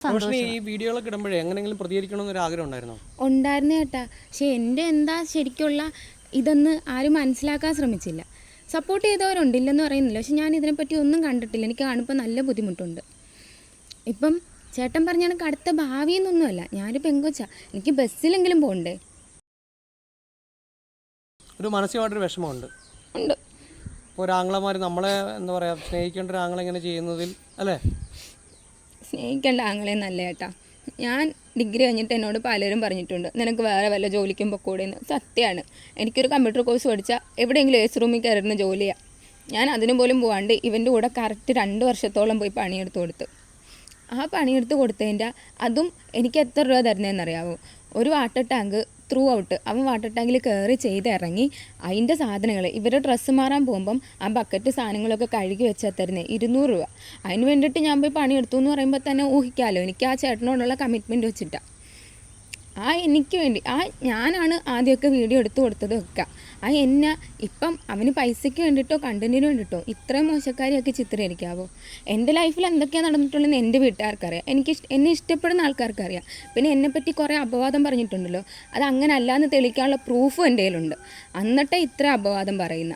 റോഷിനി ഈ വീഡിയോകളൊക്കെ ഇടുമ്പോഴേ എങ്ങനെയെങ്കിലും പ്രതികരിക്കണമെന്നൊരു ആഗ്രഹം ഉണ്ടായിരുന്നോ? ഉണ്ടായിരുന്നു കേട്ടാ പക്ഷെ എന്റെ എന്താ ശരിക്കുള്ള ഇതെന്ന് ആരും മനസ്സിലാക്കാൻ ശ്രമിച്ചില്ല. സപ്പോർട്ട് ചെയ്തവരുണ്ട് ഇല്ലെന്ന് പറയുന്നില്ല. പക്ഷെ ഞാൻ ഇതിനെപ്പറ്റി ഒന്നും കണ്ടിട്ടില്ല. എനിക്ക് കാണുമ്പോൾ നല്ല ബുദ്ധിമുട്ടുണ്ട്. ഇപ്പം ചേട്ടൻ പറഞ്ഞ കണക്ക് അടുത്ത ഭാവി എന്നൊന്നുമല്ല ഞാനൊരു പെങ്കൊച്ച. എനിക്ക് ബസ്സിലെങ്കിലും പോകണ്ടേ? ഒരു മാനസികമായിട്ടൊരു വിഷമമുണ്ട്. ഉണ്ട്. ഇപ്പോൾ ഒരു ആംഗ്ലമാർ നമ്മളെ എന്താ പറയുക സ്നേഹിക്കേണ്ട ഒരു ആംഗ്ലം ഇങ്ങനെ ചെയ്യുന്നതിൽ അല്ലേ? സ്നേഹിക്കേണ്ട ആങ്ങളെ നല്ല ഏട്ടാ. ഞാൻ ഡിഗ്രി കഴിഞ്ഞിട്ട് എന്നോട് പലരും പറഞ്ഞിട്ടുണ്ട് നിനക്ക് വേറെ വല്ല ജോലിക്കും പൊക്കൂടെ എന്ന്. സത്യമാണ് എനിക്കൊരു കമ്പ്യൂട്ടർ കോഴ്സ് പഠിച്ചാൽ എവിടെയെങ്കിലും ഏസ് റൂമിൽ കയറുന്ന ജോലിയാണ് ഞാൻ അതിനു പോലും പോവാണ്ട് ഇവന്റെ കൂടെ കറക്റ്റ് രണ്ട് വർഷത്തോളം പോയി പണിയെടുത്ത് കൊടുത്തു. ആ പണിയെടുത്ത് കൊടുത്തതിന്റെ അതും എനിക്ക് എത്ര രൂപ തരുന്നതെന്നറിയാവോ ഒരു വാട്ടർ ടാങ്ക് ത്രൂ ഔട്ട് അവൻ വാട്ടർ ടാങ്കിൽ കയറി ചെയ്ത് ഇറങ്ങി. അതിന്റെ സാധനങ്ങൾ ഇവരുടെ ഡ്രസ്സ് മാറാൻ പോകുമ്പം ആ ബക്കറ്റ് സാധനങ്ങളൊക്കെ കഴുകി വെച്ചാൽ തരുന്നത് ഇരുന്നൂറ് രൂപ. അതിന് വേണ്ടിയിട്ട് ഞാൻ പോയി പണിയെടുത്തു എന്ന് പറയുമ്പോൾ തന്നെ ഊഹിക്കാമല്ലോ എനിക്ക് ആ ചേട്ടനോടുള്ള കമ്മിറ്റ്മെന്റ് വെച്ചിട്ടാണ് ആ എനിക്ക് വേണ്ടി ആ ഞാനാണ് ആദ്യമൊക്കെ വീഡിയോ എടുത്തു കൊടുത്തത് ഒക്കെ. ആ എന്നെ ഇപ്പം അവന് പൈസയ്ക്ക് വേണ്ടിയിട്ടോ കണ്ടന്റിന് വേണ്ടിയിട്ടോ ഇത്രയും മോശക്കാരിയൊക്കെ ചിത്രീകരിക്കാവോ? എന്റെ ലൈഫിൽ എന്തൊക്കെയാണ് നടന്നിട്ടുള്ളതെന്ന് എന്റെ വീട്ടുകാർക്കറിയാം. എനിക്ക് എന്നെ ഇഷ്ടപ്പെടുന്ന ആൾക്കാർക്കറിയാം. പിന്നെ എന്നെപ്പറ്റി കുറേ അപവാദം പറഞ്ഞിട്ടുണ്ടല്ലോ. അത് അങ്ങനെ അല്ലാന്ന് തെളിക്കാനുള്ള പ്രൂഫും എന്റെ കയ്യിലുണ്ട്. എന്നിട്ടേ ഇത്ര അപവാദം പറയുന്ന.